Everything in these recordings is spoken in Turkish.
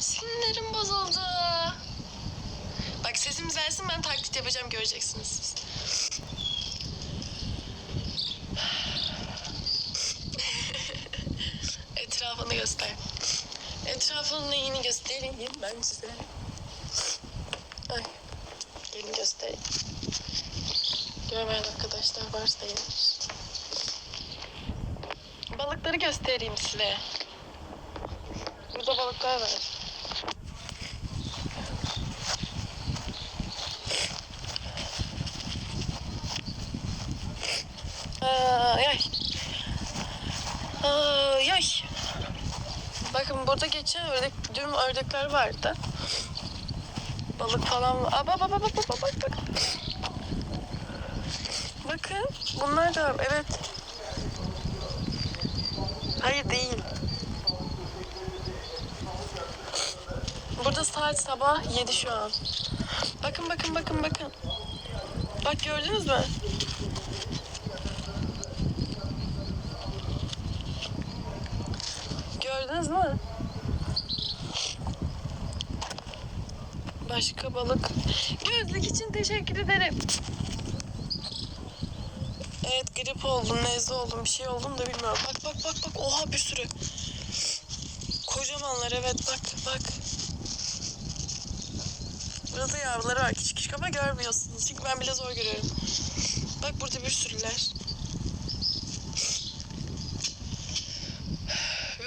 Sinirlerim bozuldu. Bak sesim düzelsin ben taklit yapacağım göreceksiniz siz. Etrafını göster. Etrafının neyini göstereyim ben size. Ay. Gelin göstereyim. Görmeyen arkadaşlar varsa yenir. Balıkları göstereyim size. Burada balıklar var. Ay ay. Ay ay. Bakın burada geçen ördek, dün ördekler vardı. Balık falan var. Aa, bak bak bak bak bak bak bak. Bakın bunlar da. Evet. Hayır değil. Burada saat sabah 7 şu an. Bakın bakın bakın bakın. Bak gördünüz mü? Mü? Başka balık. Gözlük için teşekkür ederim. Evet grip oldum, nezle oldum, bir şey oldum da bilmiyorum. Bak bak bak bak oha bir sürü. Kocamanlar evet bak bak. Burada yavruları var küçük küçük ama görmüyorsunuz. Çünkü ben bile zor görüyorum. Bak burada bir sürüler.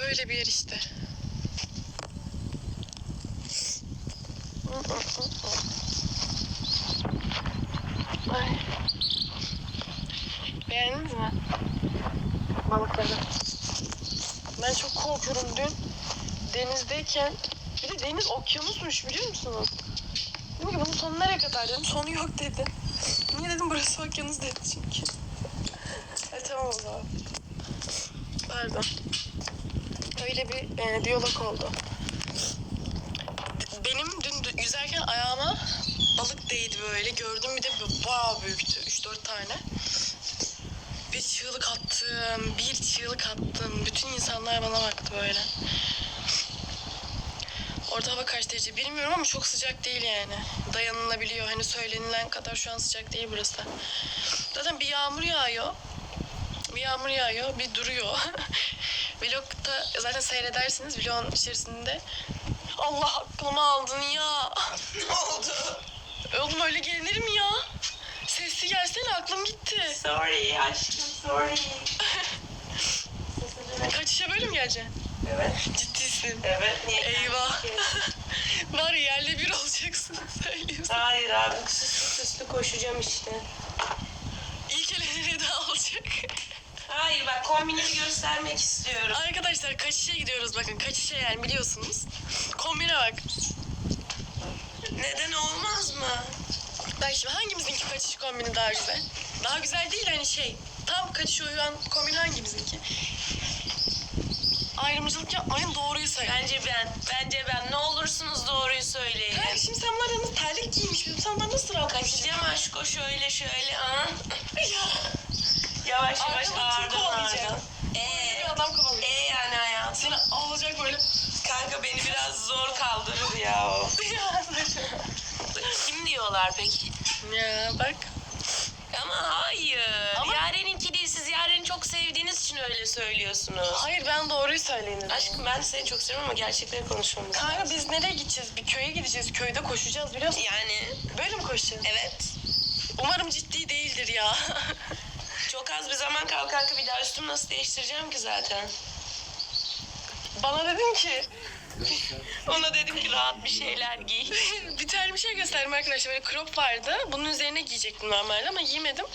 Böyle bir yer işte. Ay. Beğendiniz mi? Balıkları. Ben çok korkuyorum dün. Denizdeyken bir de deniz okyanusmuş biliyor musunuz? Dedim ki bunun sonu nereye kadar dedim. Sonu yok dedi. Niye dedim burası okyanus dedi çünkü. E tamam o zaman. Pardon. Öyle bir e, diyalog oldu. Benim dün dü- yüzerken ayağıma balık değdi böyle. Gördüm bir de bayağı büyüktü. 3-4 tane. Bir çığlık attım. Bir çığlık attım. Bütün insanlar bana baktı böyle. Orada hava kaç derece bilmiyorum ama çok sıcak değil yani. Dayanılabiliyor. Hani söylenilen kadar şu an sıcak değil burası. Zaten bir yağmur yağıyor. Bir yağmur yağıyor, bir duruyor. Vlogda zaten seyredersiniz vlogun içerisinde. Allah aklımı aldın ya. Ne oldu? Oğlum öyle gelinir mi ya? Sesli gelsene aklım gitti. Sorry aşkım sorry. Kaçışa böyle mi geleceksin? Evet. Ciddisin. Evet niye? Eyvah. Var yerle bir olacaksın söyleyeyim sana. Hayır abi süslü süslü koşacağım işte. İlk elini de alacak. Hayır bak kombinimi göstermek istiyorum. Arkadaşlar kaçışa gidiyoruz bakın. Kaçışa yani biliyorsunuz. Kombine bak. Neden olmaz mı? Bak şimdi hangimizinki kaçış kombini daha güzel? Daha güzel değil hani şey. Tam kaçışa uyan kombin hangimizinki? Ayrımcılık yapmayın doğruyu söyle. Bence ben. Bence ben. Ne olursunuz doğruyu söyleyin. Hayır şimdi sen yanında terlik giymiş. Bizim senden nasıl rahat Kaçacağım aşko şöyle şöyle. Aa. Ya. Yavaş yavaş ağırdan ağırdan. Bir Ee, adam kovalıyor. ee yani hayatım. Seni alacak böyle. Kanka beni biraz zor kaldırır ya o. Kim diyorlar peki? ya bak. Ama hayır. Ama- Yaren'inki değil. Siz Yaren'i çok sevdiğiniz için öyle söylüyorsunuz. Hayır ben doğruyu söyleyin dedim. Aşkım ben seni çok seviyorum ama gerçekleri konuşmamız Kanka biz nereye gideceğiz? Bir köye gideceğiz. Köyde koşacağız biliyor musun? Yani Böyle mi koşacağız? evet. Umarım ciddi değildir ya. Az bir zaman kal kanka bir daha üstümü nasıl değiştireceğim ki zaten. Bana dedin ki Ona dedim ki rahat bir şeyler giy. bir tane bir şey gösterdim arkadaşlar. Böyle crop vardı. Bunun üzerine giyecektim normalde ama giymedim.